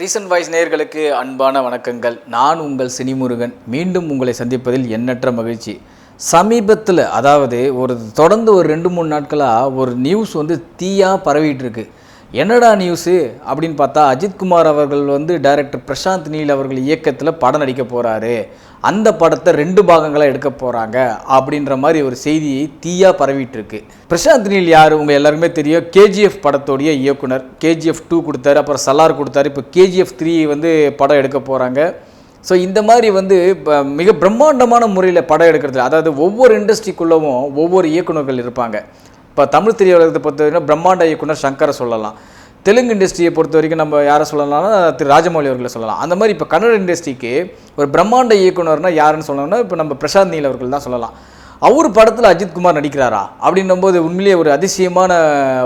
Recent voice நேயர்களுக்கு அன்பான வணக்கங்கள். நான் உங்கள் சினிமுருகன். மீண்டும் உங்களை சந்திப்பதில் எண்ணற்ற மகிழ்ச்சி. சமீபத்தில் அதாவது ஒரு தொடர்ந்து ஒரு ரெண்டு மூணு நாட்களாக ஒரு நியூஸ் வந்து தீயாக பரவிட்டு இருக்கு என்னடா நியூஸு அப்படின்னு பார்த்தா அஜித்குமார் அவர்கள் வந்து டைரக்டர் பிரசாந்த் நீல் அவர்கள் இயக்கத்தில் படம் நடிக்க போகிறாரு அந்த படத்தை ரெண்டு பாகங்களாக எடுக்க போகிறாங்க அப்படின்ற மாதிரி ஒரு செய்தி தீயாக பரவிட்டுருக்கு. பிரசாந்த் நீல் யார்? உங்கள் எல்லாருக்குமே தெரியும். கேஜிஎஃப் படத்தோடைய இயக்குனர். கேஜிஎஃப் டூ கொடுத்தாரு. அப்புறம் சலார் கொடுத்தாரு. இப்போ கேஜிஎஃப் த்ரீ வந்து படம் எடுக்க போகிறாங்க ஸோ இந்த மாதிரி வந்து இப்போ மிக பிரம்மாண்டமான முறையில் படம் எடுக்கிறது அதாவது ஒவ்வொரு இண்டஸ்ட்ரிக்குள்ளவும் ஒவ்வொரு இயக்குநர்கள் இருப்பாங்க. இப்போ தமிழ் திரையுலகத்தை பொறுத்த வரைக்கும் பிரம்மாண்ட இயக்குனர் சங்கரை சொல்லலாம். தெலுங்கு இண்டஸ்ட்ரியை பொறுத்த வரைக்கும் நம்ம யாரை சொல்லலாம்னா திரு ராஜமௌலி அவர்களை சொல்லலாம். அந்த மாதிரி இப்போ கன்னட இண்டஸ்ட்ரிக்கு ஒரு பிரம்மாண்ட இயக்குனர்னா யாருன்னு சொல்லணும்னா இப்போ நம்ம பிரசாந்த் நீல் அவர்கள் தான் சொல்லலாம். அவர் படத்தில் அஜித்குமார் நடிக்கிறாரா அப்படின்னும் போது உண்மையிலேயே ஒரு அதிசயமான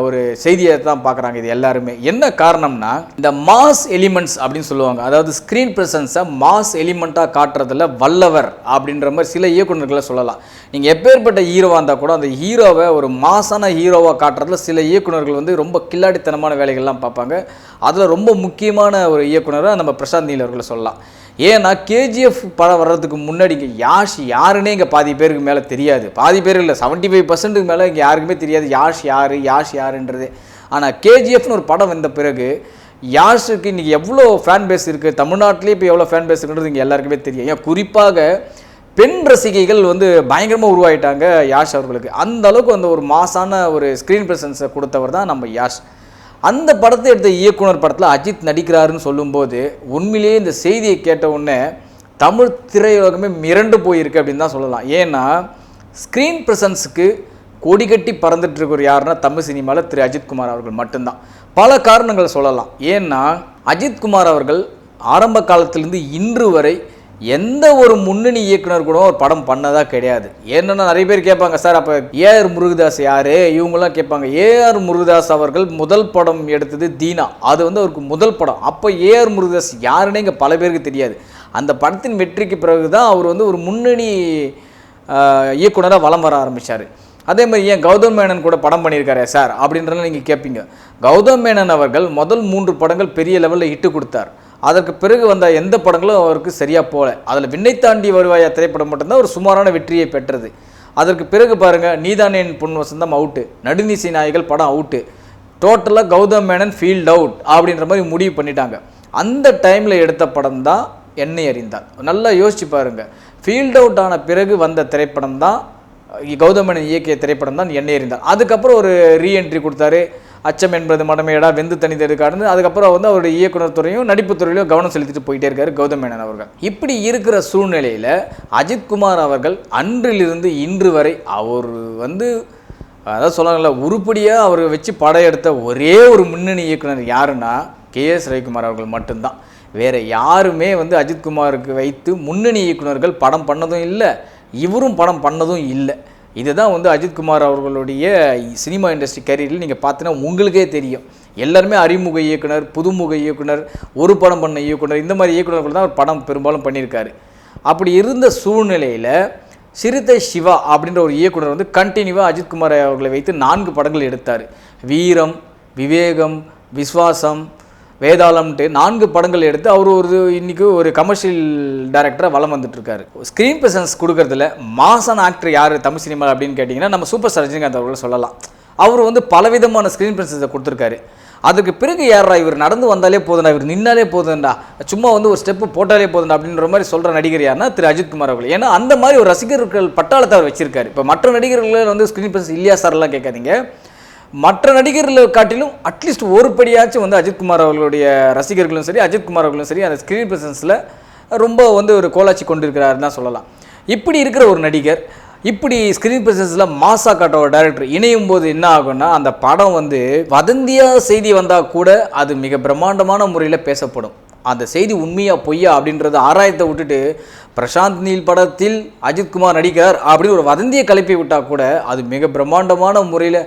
ஒரு செய்தியை தான் பார்க்குறாங்க இது எல்லாருமே. என்ன காரணம்னா இந்த மாஸ் எலிமெண்ட்ஸ் அப்படின்னு சொல்லுவாங்க. அதாவது ஸ்க்ரீன் ப்ரெசன்ஸை மாஸ் எலிமெண்ட்டாக காட்டுறதுல வல்லவர் அப்படின்ற மாதிரி சில இயக்குநர்களை சொல்லலாம். நீங்கள் எப்பேற்பட்ட ஹீரோவாக இருந்தால் கூட அந்த ஹீரோவை ஒரு மாசான ஹீரோவாக காட்டுறதுல சில இயக்குனர்கள் வந்து ரொம்ப கில்லாடித்தனமான வேலைகள்லாம் பார்ப்பாங்க. அதில் ரொம்ப முக்கியமான ஒரு இயக்குனராக நம்ம பிரசாந்த் நீல் அவர்களை சொல்லலாம். ஏன்னா கேஜிஎஃப் படம் வர்றதுக்கு முன்னாடி இங்கே யாஷ் யாருன்னே இங்கே பாதி பேருக்கு மேலே தெரியாது. பாதி பேர் இல்லை செவன்ட்டி ஃபைவ் பர்சன்ட்டுக்கு மேலே இங்கே யாருக்குமே தெரியாது யாஷ் யார் யாஷ் யாருன்றது. ஆனால் கேஜிஎஃப்னு ஒரு படம் வந்த பிறகு யாஷுக்கு இன்றைக்கி எவ்வளோ ஃபேன் பேஸ் இருக்குது தமிழ்நாட்டிலே இப்போ எவ்வளோ ஃபேன் பேஸ் இருக்குன்றது இங்கே எல்லாருக்குமே தெரியும். ஏன் குறிப்பாக பெண் ரசிகைகள் வந்து பயங்கரமாக உருவாயிட்டாங்க யாஷ் அவர்களுக்கு. அந்த அளவுக்கு அந்த ஒரு மாசான ஒரு ஸ்க்ரீன் ப்ரெசன்ஸை கொடுத்தவர் தான் நம்ம யாஷ். அந்த படத்தை எடுத்த இயக்குனர் படத்தில் அஜித் நடிக்கிறாருன்னு சொல்லும்போது உண்மையிலேயே இந்த செய்தியை கேட்ட உடனே தமிழ் திரையுலகமே மிரண்டு போயிருக்கு அப்படின்னு தான் சொல்லலாம். ஏன்னா ஸ்க்ரீன் ப்ரெசன்ஸுக்கு கொடி கட்டி பறந்துட்டு இருக்கிற யாருன்னா தமிழ் சினிமாவில் திரு அஜித்குமார் அவர்கள் மட்டும்தான். பல காரணங்கள் சொல்லலாம். ஏன்னா அஜித்குமார் அவர்கள் ஆரம்ப காலத்திலிருந்து இன்று வரை எந்த ஒரு முன்னணி இயக்குனர் கூட ஒரு படம் பண்ணதா கிடையாது. ஏன்னா நிறைய பேர் கேட்பாங்க சார் அப்போ ஏஆர் முருகதாஸ் யாரு? இவங்கெல்லாம் கேட்பாங்க ஏஆர் முருகதாஸ் அவர்கள் முதல் படம் எடுத்தது தீனா. அது வந்து அவருக்கு முதல் படம். அப்போ ஏஆர் முருகதாஸ் யாருன்னே இங்கே பல பேருக்கு தெரியாது. அந்த படத்தின் வெற்றிக்கு பிறகு தான் அவர் வந்து ஒரு முன்னணி இயக்குனராக வலம் வர ஆரம்பித்தார் அதே மாதிரி ஏன் கௌதம் மேனன் கூட படம் பண்ணியிருக்காரே சார் அப்படின்றத நீங்கள் கேட்பீங்க கௌதம் மேனன் அவர்கள் முதல் மூன்று படங்கள் பெரிய லெவலில் இட்டு கொடுத்தார். அதற்கு பிறகு வந்த எந்த படங்களும் அவருக்கு சரியாக போகல. அதில் விண்ணை தாண்டி வருவாயா திரைப்படம் மட்டும்தான் ஒரு சுமாரான வெற்றியை பெற்றது. அதற்கு பிறகு பாருங்கள் நீதானேன் பொன் வசந்தம் அவுட்டு நடுநிசை நாய்கள் படம் அவுட்டு டோட்டலாக கௌதம் மேனன் ஃபீல்ட் அவுட் அப்படின்ற மாதிரி முடிவு பண்ணிட்டாங்க. அந்த டைமில் எடுத்த படம் தான் என்னை அறிந்தார். நல்லா யோசிச்சு பாருங்கள் ஃபீல்ட் அவுட் ஆன பிறகு வந்த திரைப்படம் தான் கௌதமேனன் இயக்கிய திரைப்படம் தான் என்னை அறிந்தார். அதுக்கப்புறம் ஒரு ரீஎன்ட்ரி கொடுத்தாரு. அச்சம் என்பது மடமையடா வெந்து தனித்தது காடுன்னு அதுக்கப்புறம் வந்து அவருடைய இயக்குனர் துறையும் நடிப்பு துறையிலும் கவனம் செலுத்திட்டு போயிட்டே இருக்காரு கௌதம் மேனன் அவர்கள். இப்படி இருக்கிற சூழ்நிலையில் அஜித்குமார் அவர்கள் அன்றிலிருந்து இன்று வரை அவர் வந்து அதாவது சொல்லாங்கல்ல உருப்படியாக அவர் வச்சு படம் எடுத்த ஒரே ஒரு முன்னணி இயக்குனர் யாருன்னா கே எஸ் ரவிக்குமார் அவர்கள் மட்டும்தான். வேற யாருமே வந்து அஜித்குமாருக்கு வைத்து முன்னணி இயக்குனர்கள் படம் பண்ணதும் இல்லை இவரும் படம் பண்ணதும் இல்லை. இதுதான் வந்து அஜித்குமார் அவர்களுடைய சினிமா இண்டஸ்ட்ரி கேரியரில் நீங்கள் பார்த்தீங்கன்னா உங்களுக்கே தெரியும். எல்லாருமே அறிமுக இயக்குனர் புதுமுக இயக்குனர் ஒரு படம் பண்ண இயக்குனர் இந்த மாதிரி இயக்குனர்கள் தான் அவர் படம் பெரும்பாலும் பண்ணியிருக்காரு. அப்படி இருந்த சூழ்நிலையில் சிறுத்தை சிவா அப்படின்ற ஒரு இயக்குனர் வந்து கண்டினியூவாக அஜித்குமார் அவர்களை வைத்து நான்கு படங்கள் எடுத்தார். வீரம் விவேகம் விஸ்வாசம் வேதாளம்ட்டு நான்கு படங்கள் எடுத்து அவர் ஒரு இன்றைக்கி ஒரு கமர்ஷியல் டேரக்டராக வளம் வந்துட்டுருக்காரு. ஸ்க்ரீன் ப்ரெசன்ஸ் கொடுக்குறதுல மாசான ஆக்டர் யார் தமிழ் சினிமா அப்படின்னு கேட்டிங்கன்னா நம்ம சூப்பர் ஸ்டார் ரஜினிகாந்த் அவர்கள் சொல்லலாம். அவர் வந்து பலவிதமான ஸ்க்ரீன் ப்ரெசன்ஸை கொடுத்துருக்காரு. அதுக்கு பிறகு யாரா இவர் நடந்து வந்தாலே போதுண்டா இவர் நின்னாலே போதும்டா சும்மா வந்து ஒரு ஸ்டெப்பு போட்டாலே போதுண்டா அப்படின்ற மாதிரி சொல்கிற நடிகர் யார்னா திரு அஜித்குமார் அவர்கள். ஏன்னா அந்த மாதிரி ஒரு ரசிகர்கள் பட்டாளத்தை அவர் வச்சிருக்காரு. இப்போ மற்ற நடிகர்கள் வந்து ஸ்க்ரீன் ப்ரெசன்ஸ் இல்லையா சார்லாம் கேட்காதீங்க. மற்ற நடிகர்களை காட்டிலும் அட்லீஸ்ட் ஒரு படியாச்சும் வந்து அஜித்குமார் அவர்களுடைய ரசிகர்களும் சரி அஜித்குமார் அவர்களும் சரி அந்த ஸ்க்ரீன் ப்ரெசன்ஸில் ரொம்ப வந்து ஒரு கோலாச்சி கொண்டிருக்கிறாருன்னு தான் சொல்லலாம். இப்படி இருக்கிற ஒரு நடிகர் இப்படி ஸ்க்ரீன் ப்ரெசன்ஸில் மாசா காட்ட ஒரு டைரக்டர் இணையும் போது என்ன ஆகும்னா அந்த படம் வந்து வதந்தியாக செய்தி வந்தால் கூட அது மிக பிரம்மாண்டமான முறையில் பேசப்படும். அந்த செய்தி உண்மையா பொய்யா அப்படின்றத ஆராயத்தை விட்டுட்டு பிரசாந்த் நீல் படத்தில் அஜித்குமார் நடிக்கிறார் அப்படின்னு ஒரு வதந்தியை கிளப்பி விட்டால் கூட அது மிக பிரம்மாண்டமான முறையில்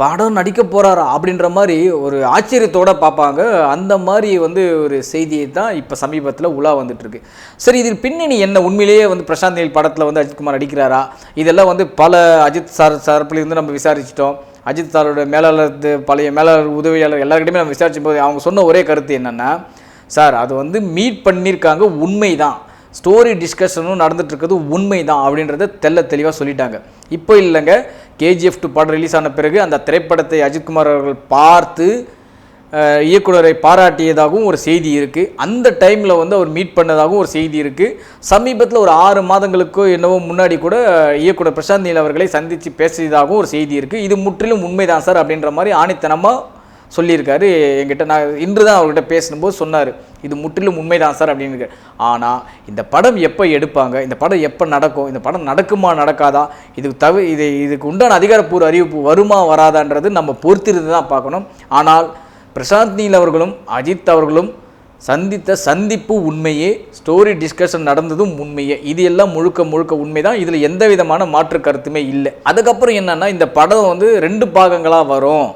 படம் நடிக்க போகிறாரா அப்படின்ற மாதிரி ஒரு ஆச்சரியத்தோட பார்ப்பாங்க. அந்த மாதிரி வந்து ஒரு செய்தியை தான் இப்போ சமீபத்தில் உலா வந்துட்டுருக்கு. சரி இதில் பின்னணி என்ன? உண்மையிலேயே வந்து பிரசாந்த் நீல் படத்தில் வந்து அஜித்குமார் நடிக்கிறாரா? இதெல்லாம் வந்து பல அஜித் சார் சார்பிலிருந்து நம்ம விசாரிச்சிட்டோம். அஜித் சாரோட மேலாளர் பழைய மேலாளர் உதவியாளர் எல்லாருக்கிட்டையுமே நம்ம விசாரிச்சும் போது அவங்க சொன்ன ஒரே கருத்து என்னென்னா சார் அது வந்து மீட் பண்ணியிருக்காங்க உண்மை தான் ஸ்டோரி டிஸ்கஷனும் நடந்துகிட்ருக்கிறது உண்மை தான் அப்படின்றத தெல்ல தெளிவாக சொல்லிட்டாங்க. இப்போ இல்லைங்க. கேஜிஎஃப் டூ பாடல் ரிலீஸ் ஆன பிறகு அந்த திரைப்படத்தை அஜித்குமார் அவர்கள் பார்த்து இயக்குனரை பாராட்டியதாகவும் ஒரு செய்தி இருக்குது அந்த டைமில் வந்து அவர் மீட் பண்ணதாகவும் ஒரு செய்தி இருக்குது சமீபத்தில் ஒரு ஆறு மாதங்களுக்கோ என்னவோ முன்னாடி கூட இயக்குனர் பிரசாந்த் நீல் அவர்களை சந்தித்து பேசியதாகவும் ஒரு செய்தி இருக்குது இது முற்றிலும் உண்மைதான் சார் அப்படின்ற மாதிரி ஆணித்தனமாக சொல்லியிருக்காரு. என்கிட்ட நான் இன்று தான் அவர்கிட்ட பேசும்போது சொன்னார் இது முற்றிலும் உண்மைதான் சார் அப்படின்னு ஆனால் இந்த படம் எப்போ எடுப்பாங்க இந்த படம் எப்போ நடக்கும் இந்த படம் நடக்குமா நடக்காதா இதுக்கு தவி இது இதுக்கு உண்டான அதிகாரப்பூர்வ அறிவிப்பு வருமா வராதான்றது நம்ம பொறுத்திருந்து தான் பார்க்கணும். ஆனால் பிரசாந்த் நீல் அவர்களும் அஜித் அவர்களும் சந்தித்த சந்திப்பு உண்மையே ஸ்டோரி டிஸ்கஷன் நடந்ததும் உண்மையே. இது எல்லாம் முழுக்க முழுக்க உண்மைதான். இதில் எந்த விதமான மாற்று கருத்துமே இல்லை. அதுக்கப்புறம் என்னென்னா இந்த படம் வந்து ரெண்டு பாகங்களாக வரும்.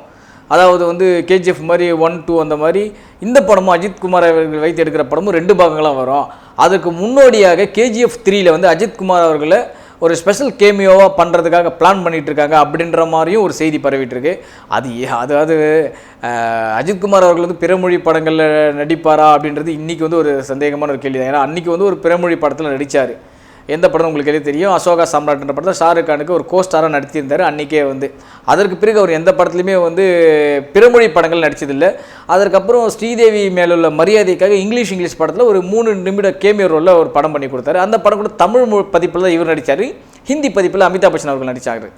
அதாவது வந்து கேஜிஎஃப் மாதிரி ஒன் டூ அந்த மாதிரி இந்த படமும் அஜித் குமார் அவர்கள் வைத்து எடுக்கிற படமும் ரெண்டு பாகங்களாக வரும். அதுக்கு முன்னோடியாக கேஜிஎஃப் த்ரீயில் வந்து அஜித் குமார் அவர்களை ஒரு ஸ்பெஷல் கேமியோவாக பண்ணுறதுக்காக பிளான் பண்ணிகிட்டு இருக்காங்க அப்படின்ற மாதிரியும் ஒரு செய்தி பரவிட்டுருக்கு. அது அதாவது அஜித்குமார் அவர்கள் வந்து பிறமொழி படங்களில் நடிப்பாரா அப்படின்றது இன்றைக்கி வந்து ஒரு சந்தேகமான ஒரு கேள்வி தான் ஏன்னா அன்றைக்கி வந்து ஒரு பிறமொழி படத்தில் நடித்தார் எந்த படம் உங்களுக்கு எல்லாம் தெரியும்? அசோகா சாம்ராட்ன்ற படத்தில் ஷாருக் கானுக்கு ஒரு கோஸ்டாராக நடித்திருந்தார் அன்றைக்கே வந்து. அதற்கு பிறகு அவர் எந்த படத்துலையுமே வந்து பிறமொழி படங்கள் நடித்ததில்லை அதற்கப்புறம் ஸ்ரீதேவி மேலுள்ள மரியாதைக்காக இங்கிலீஷ் இங்கிலீஷ் படத்தில் ஒரு மூணு நிமிட கேமியோ ரோலில் ஒரு படம் பண்ணி கொடுத்தாரு. அந்த படம் கூட தமிழ் மொழி பதிப்பில் தான் இவர் நடித்தார் ஹிந்தி பதிப்பில் அமிதாப் பச்சன் அவர்கள் நடித்தாங்க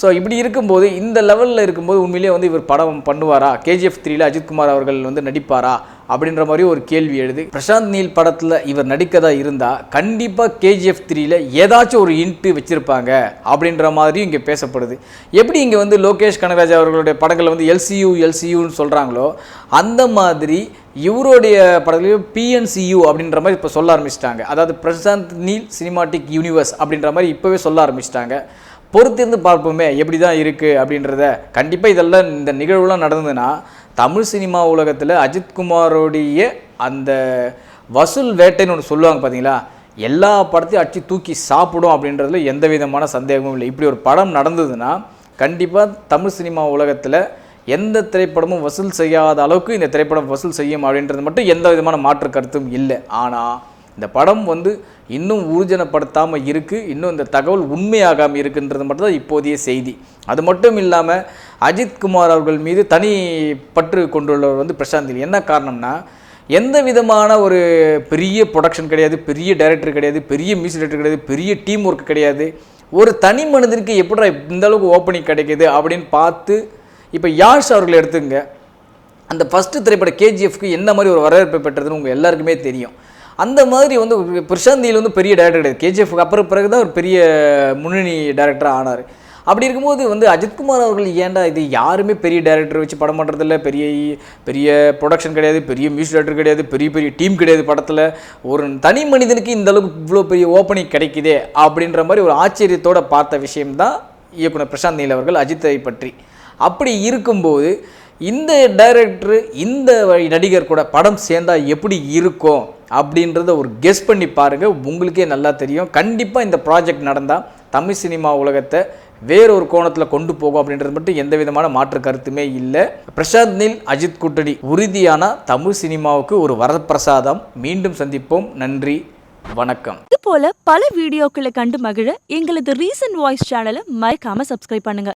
ஸோ இப்படி இருக்கும்போது இந்த லெவலில் இருக்கும்போது உண்மையிலேயே வந்து இவர் படம் பண்ணுவாரா? கேஜிஎஃப் த்ரீல அஜித்குமார் அவர்கள் வந்து நடிப்பாரா? அப்படின்ற மாதிரி ஒரு கேள்வி எழுது. பிரசாந்த் நீல் படத்தில் இவர் நடிக்கதா இருந்தால் கண்டிப்பாக கேஜிஎஃப் த்ரீல ஏதாச்சும் ஒரு இன்ட்டு வச்சுருப்பாங்க அப்படின்ற மாதிரியும் இங்கே பேசப்படுது. எப்படி இங்கே வந்து லோகேஷ் கனகராஜ் அவர்களுடைய படங்களை வந்து எல்சியூ எல்சியூன்னு சொல்கிறாங்களோ அந்த மாதிரி இவருடைய படத்துலையும் பிஎன்சியூ அப்படின்ற மாதிரி இப்போ சொல்ல ஆரம்பிச்சிட்டாங்க. அதாவது பிரசாந்த் நீல் சினிமாட்டிக் யூனிவர்ஸ் அப்படின்ற மாதிரி இப்போவே சொல்ல ஆரம்பிச்சிட்டாங்க. பொறுத்திருந்து பார்ப்போமே எப்படி தான் இருக்குது அப்படின்றத. கண்டிப்பாக இதெல்லாம் இந்த நிகழ்வுலாம் நடந்ததுன்னா தமிழ் சினிமா உலகத்தில் அஜித்குமாரோடைய அந்த வசூல் வேட்டைன்னு ஒன்று சொல்லுவாங்க பார்த்தீங்களா எல்லா படத்தையும் அடிச்சு தூக்கி சாப்பிடும் அப்படின்றதுல எந்த விதமான சந்தேகமும் இல்லை. இப்படி ஒரு படம் நடந்ததுன்னா கண்டிப்பாக தமிழ் சினிமா உலகத்தில் எந்த திரைப்படமும் வசூல் செய்யாத அளவுக்கு இந்த திரைப்படம் வசூல் செய்யும் அப்படின்றது மட்டும் எந்த விதமான மாற்று கருத்தும் இல்லை. ஆனால் இந்த படம் வந்து இன்னும் ஊர்ஜனப்படுத்தாமல் இருக்குது இன்னும் இந்த தகவல் உண்மையாகாமல் இருக்குன்றது மட்டும் தான் இப்போதைய செய்தி. அது மட்டும் இல்லாமல் அஜித் குமார் அவர்கள் மீது தனி பற்று கொண்டுள்ளவர் வந்து பிரசாந்த் என்ன காரணம்னா எந்த விதமான ஒரு பெரிய ப்ரொடக்ஷன் கிடையாது பெரிய டைரக்டர் கிடையாது பெரிய மியூசிக் டைரக்டர் கிடையாது பெரிய டீம் ஒர்க் கிடையாது. ஒரு தனி மனிதனுக்கு எப்படிடா இந்த அளவுக்கு ஓப்பனிங் கிடைக்குது அப்படின்னு பார்த்து இப்போ யாஷ் அவர்கள் எடுத்துங்க. அந்த ஃபஸ்ட்டு திரைப்பட கேஜிஎஃப்க்கு என்ன மாதிரி ஒரு வரவேற்பை பெற்றதுன்னு உங்கள் எல்லாருக்குமே தெரியும். அந்த மாதிரி வந்து பிரசாந்தியில் வந்து பெரிய டேரக்டர் கிடையாது. கேஜிஎஃப் அப்புறம் பிறகு தான் ஒரு பெரிய முன்னணி டேரக்டராக ஆனார். அப்படி இருக்கும்போது வந்து அஜித்குமார் அவர்கள் ஏன்டா இது யாருமே பெரிய டேரக்டர் வச்சு படம் பண்ணுறதில்ல பெரிய பெரிய ப்ரொடக்ஷன் கிடையாது பெரிய மியூசிக் டேரக்டர் கிடையாது பெரிய பெரிய டீம் கிடையாது படத்தில். ஒரு தனி மனிதனுக்கு இந்த அளவுக்கு இவ்வளோ பெரிய ஓப்பனிங் கிடைக்குதே அப்படின்ற மாதிரி ஒரு ஆச்சரியத்தோடு பார்த்த விஷயம்தான் இயக்குனர் பிரசாந்த் நீல் அவர்கள் அஜித்தை பற்றி. அப்படி இருக்கும்போது இந்த டைரக்டர் இந்த வழி நடிகர் கூட படம் சேர்ந்தால் எப்படி இருக்கும் அப்படின்றத ஒரு கெஸ் பண்ணி பாருங்கள் உங்களுக்கே நல்லா தெரியும். கண்டிப்பாக இந்த ப்ராஜெக்ட் நடந்தால் தமிழ் சினிமா உலகத்தை வேறொரு கோணத்தில் கொண்டு போகும் அப்படின்றது மட்டும் எந்த விதமான மாற்று கருத்துமே இல்லை. பிரசாந்த் நீல் அஜித் கூட்டணி உறுதியான தமிழ் சினிமாவுக்கு ஒரு வரப்பிரசாதம். மீண்டும் சந்திப்போம். நன்றி. வணக்கம். இது போல பல வீடியோக்களை கண்டு மகிழ எங்களது ரீசன்ட் வாய்ஸ் சேனலை மறைக்காம சப்ஸ்கிரைப் பண்ணுங்க.